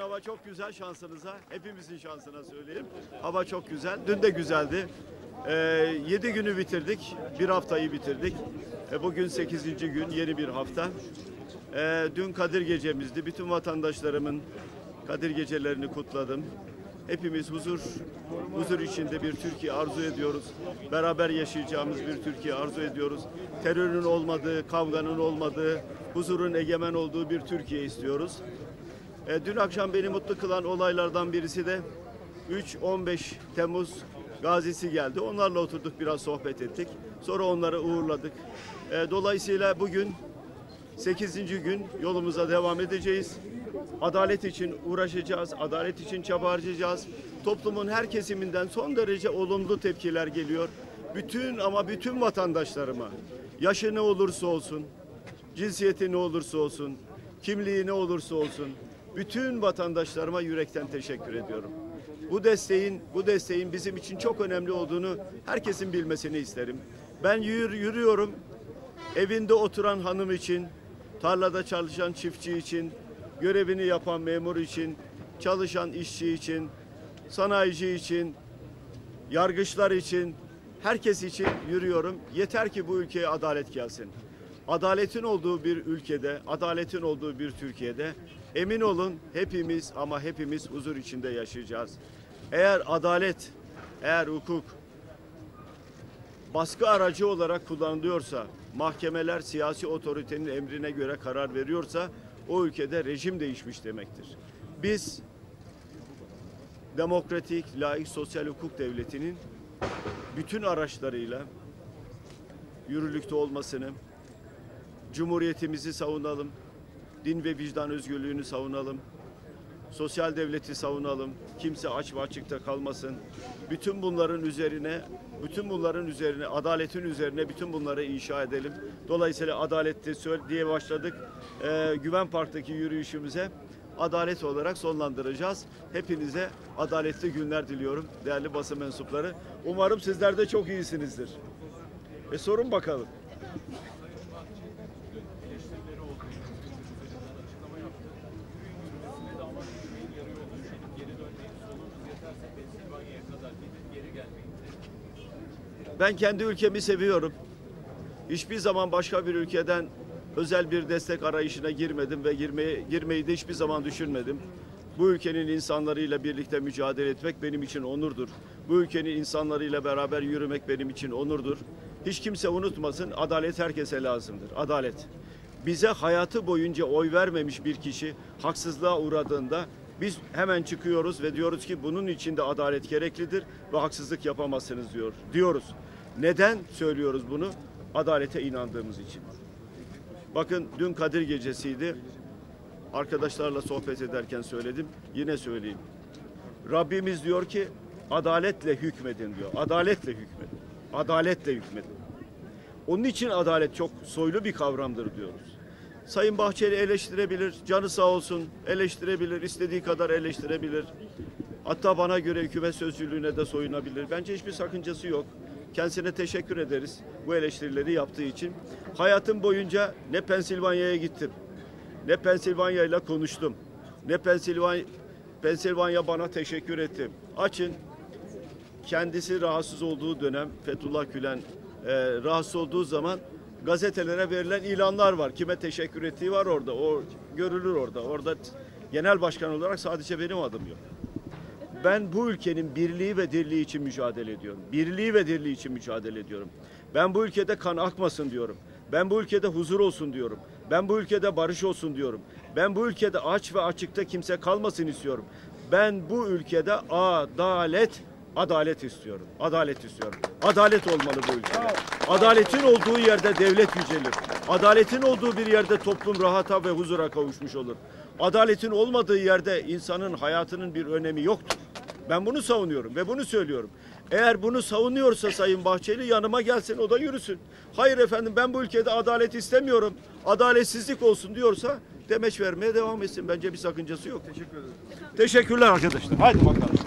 hava çok güzel şansınıza. Hepimizin şansına söyleyeyim. Hava çok güzel. Dün de güzeldi. Ee, 7 günü bitirdik. Bir haftayı bitirdik. E, bugün 8. gün. Yeni bir hafta. Ee, dün Kadir gecemizdi. Bütün vatandaşlarımın Kadir gecelerini kutladım. Hepimiz huzur, huzur içinde bir Türkiye arzu ediyoruz. Beraber yaşayacağımız bir Türkiye arzu ediyoruz. Terörün olmadığı, kavganın olmadığı, huzurun egemen olduğu bir Türkiye istiyoruz. E, dün akşam beni mutlu kılan olaylardan birisi de 3-15 Temmuz gazisi geldi. Onlarla oturduk biraz sohbet ettik. Sonra onları uğurladık. E, dolayısıyla bugün 8. gün yolumuza devam edeceğiz. Adalet için uğraşacağız, adalet için çaba harcayacağız. Toplumun her kesiminden son derece olumlu tepkiler geliyor. Bütün ama bütün vatandaşlarıma, yaşı ne olursa olsun, cinsiyeti ne olursa olsun, kimliği ne olursa olsun, bütün vatandaşlarıma yürekten teşekkür ediyorum. Bu desteğin bu desteğin bizim için çok önemli olduğunu herkesin bilmesini isterim. Ben yürü, yürüyorum. Evinde oturan hanım için, tarlada çalışan çiftçi için, görevini yapan memur için, çalışan işçi için, sanayici için, yargıçlar için, herkes için yürüyorum. Yeter ki bu ülkeye adalet gelsin. Adaletin olduğu bir ülkede, adaletin olduğu bir Türkiye'de emin olun hepimiz ama hepimiz huzur içinde yaşayacağız. Eğer adalet, eğer hukuk baskı aracı olarak kullanılıyorsa, mahkemeler siyasi otoritenin emrine göre karar veriyorsa o ülkede rejim değişmiş demektir. Biz demokratik, laik, sosyal hukuk devletinin bütün araçlarıyla yürürlükte olmasını, cumhuriyetimizi savunalım, din ve vicdan özgürlüğünü savunalım, sosyal devleti savunalım, kimse aç ve açıkta kalmasın. Bütün bunların üzerine, bütün bunların üzerine, adaletin üzerine bütün bunları inşa edelim. Dolayısıyla adalette söyle diye başladık. Ee, Güven Park'taki yürüyüşümüze adalet olarak sonlandıracağız. Hepinize adaletli günler diliyorum değerli basın mensupları. Umarım sizler de çok iyisinizdir. E sorun bakalım. Ben kendi ülkemi seviyorum. Hiçbir zaman başka bir ülkeden özel bir destek arayışına girmedim ve girmeyi, girmeyi de hiçbir zaman düşünmedim. Bu ülkenin insanlarıyla birlikte mücadele etmek benim için onurdur. Bu ülkenin insanlarıyla beraber yürümek benim için onurdur. Hiç kimse unutmasın, adalet herkese lazımdır. Adalet. Bize hayatı boyunca oy vermemiş bir kişi haksızlığa uğradığında biz hemen çıkıyoruz ve diyoruz ki bunun içinde adalet gereklidir ve haksızlık yapamazsınız diyor. Diyoruz. Neden söylüyoruz bunu? Adalete inandığımız için. Bakın dün Kadir gecesiydi. Arkadaşlarla sohbet ederken söyledim. Yine söyleyeyim. Rabbimiz diyor ki adaletle hükmedin diyor. Adaletle hükmedin. Adaletle hükmedin. Onun için adalet çok soylu bir kavramdır diyoruz. Sayın Bahçeli eleştirebilir, canı sağ olsun eleştirebilir, istediği kadar eleştirebilir. Hatta bana göre hükümet sözcülüğüne de soyunabilir. Bence hiçbir sakıncası yok. Kendisine teşekkür ederiz bu eleştirileri yaptığı için. Hayatım boyunca ne Pensilvanya'ya gittim, ne Pensilvanya ile konuştum, ne Pensilvanya, Pensilvanya bana teşekkür etti. Açın, kendisi rahatsız olduğu dönem Fethullah Gülen e, rahatsız olduğu zaman gazetelere verilen ilanlar var. Kime teşekkür ettiği var orada. O görülür orada. Orada genel başkan olarak sadece benim adım yok. Ben bu ülkenin birliği ve dirliği için mücadele ediyorum. Birliği ve dirliği için mücadele ediyorum. Ben bu ülkede kan akmasın diyorum. Ben bu ülkede huzur olsun diyorum. Ben bu ülkede barış olsun diyorum. Ben bu ülkede aç ve açıkta kimse kalmasın istiyorum. Ben bu ülkede adalet adalet istiyorum. Adalet istiyorum. Adalet olmalı bu ülkede. Adaletin olduğu yerde devlet yücelir. Adaletin olduğu bir yerde toplum rahata ve huzura kavuşmuş olur. Adaletin olmadığı yerde insanın hayatının bir önemi yoktur. Ben bunu savunuyorum ve bunu söylüyorum. Eğer bunu savunuyorsa Sayın Bahçeli yanıma gelsin o da yürüsün. Hayır efendim ben bu ülkede adalet istemiyorum. Adaletsizlik olsun diyorsa demeç vermeye devam etsin. Bence bir sakıncası yok. Teşekkür ederim. Teşekkürler arkadaşlar. Haydi bakalım.